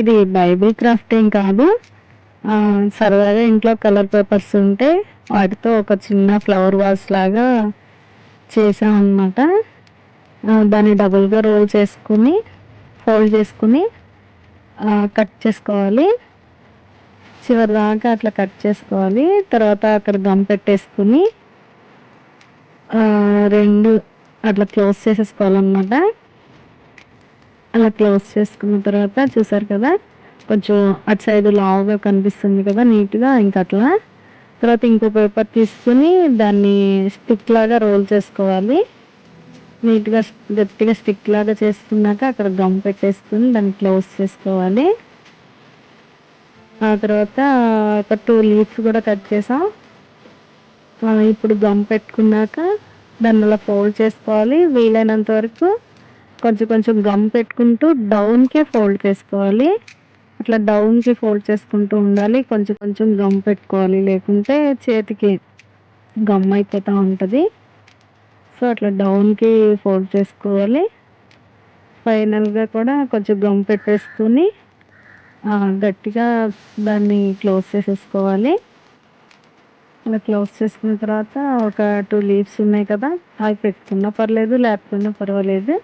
ఇది Bible craft ఏం కాదు సరదాగా ఇంట్లో కలర్ పేపర్స్ ఉంటే వాటితో ఒక చిన్న ఫ్లవర్ వాస్ లాగా చేసాం దాన్ని డబుల్గా రోల్ చేసుకుని ఫోల్డ్ చేసుకుని కట్ చేసుకోవాలి. చివరి దాకా అట్లా కట్ చేసుకోవాలి. తర్వాత అక్కడ గమ్ పెట్టేసుకుని రెండు అట్లా క్లోజ్ చేసేసుకోవాలన్నమాట. అలా క్లోజ్ చేసుకున్న తర్వాత చూసారు కదా కొంచెం అటు సైడ్ లావుగా కనిపిస్తుంది కదా నీట్గా ఇంకా అట్లా. తర్వాత ఇంకో పేపర్ తీసుకుని దాన్ని స్టిక్ లాగా రోల్ చేసుకోవాలి. నీట్గా గట్టిగా స్టిక్ లాగా చేసుకున్నాక అక్కడ గమ్ పెట్టేసుకుని దాన్ని క్లోజ్ చేసుకోవాలి. ఆ తర్వాత ఒక టూ లీవ్స్ కూడా కట్ చేసాం. ఇప్పుడు గమ్ పెట్టుకున్నాక దాన్ని అలా ఫోల్డ్ చేసుకోవాలి. వీలైనంత వరకు కొంచెం కొంచెం గమ్ పెట్టుకుంటూ డౌన్కే ఫోల్డ్ చేసుకోవాలి. అట్లా డౌన్కి ఫోల్డ్ చేసుకుంటూ ఉండాలి. కొంచెం కొంచెం గమ్ పెట్టుకోవాలి. లేకుంటే చేతికి గమ్ అయిపోతూ ఉంటుంది. సో అట్లా డౌన్కి ఫోల్డ్ చేసుకోవాలి. ఫైనల్గా కూడా కొంచెం గమ్ పెట్టేసుకుని గట్టిగా దాన్ని క్లోజ్ చేసేసుకోవాలి. అలా క్లోజ్ చేసుకున్న తర్వాత ఒక టూ లీవ్స్ ఉన్నాయి కదా అవి పెట్టుకున్నా పర్లేదు లేకపోయినా పర్వాలేదు.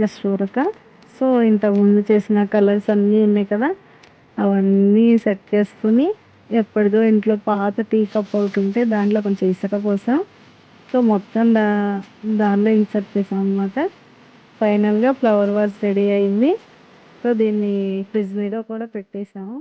జస్ట్ ఊరక సో ఇంతకుముందు చేసిన కలర్స్ అన్నీ ఉన్నాయి కదా. అవన్నీ సెట్ చేసుకుని ఎప్పటిదో ఇంట్లో పాత టీ కప్ ఒకటి ఉంటే దాంట్లో కొంచెం ఇసుక పోసాం. సో మొత్తం దా దానిలో ఇన్సర్ట్ చేసాం అనమాట ఫైనల్గా ఫ్లవర్ వాజ్ రెడీ అయింది. సో దీన్ని ఫ్రిడ్జ్ మీద కూడా పెట్టేసాము.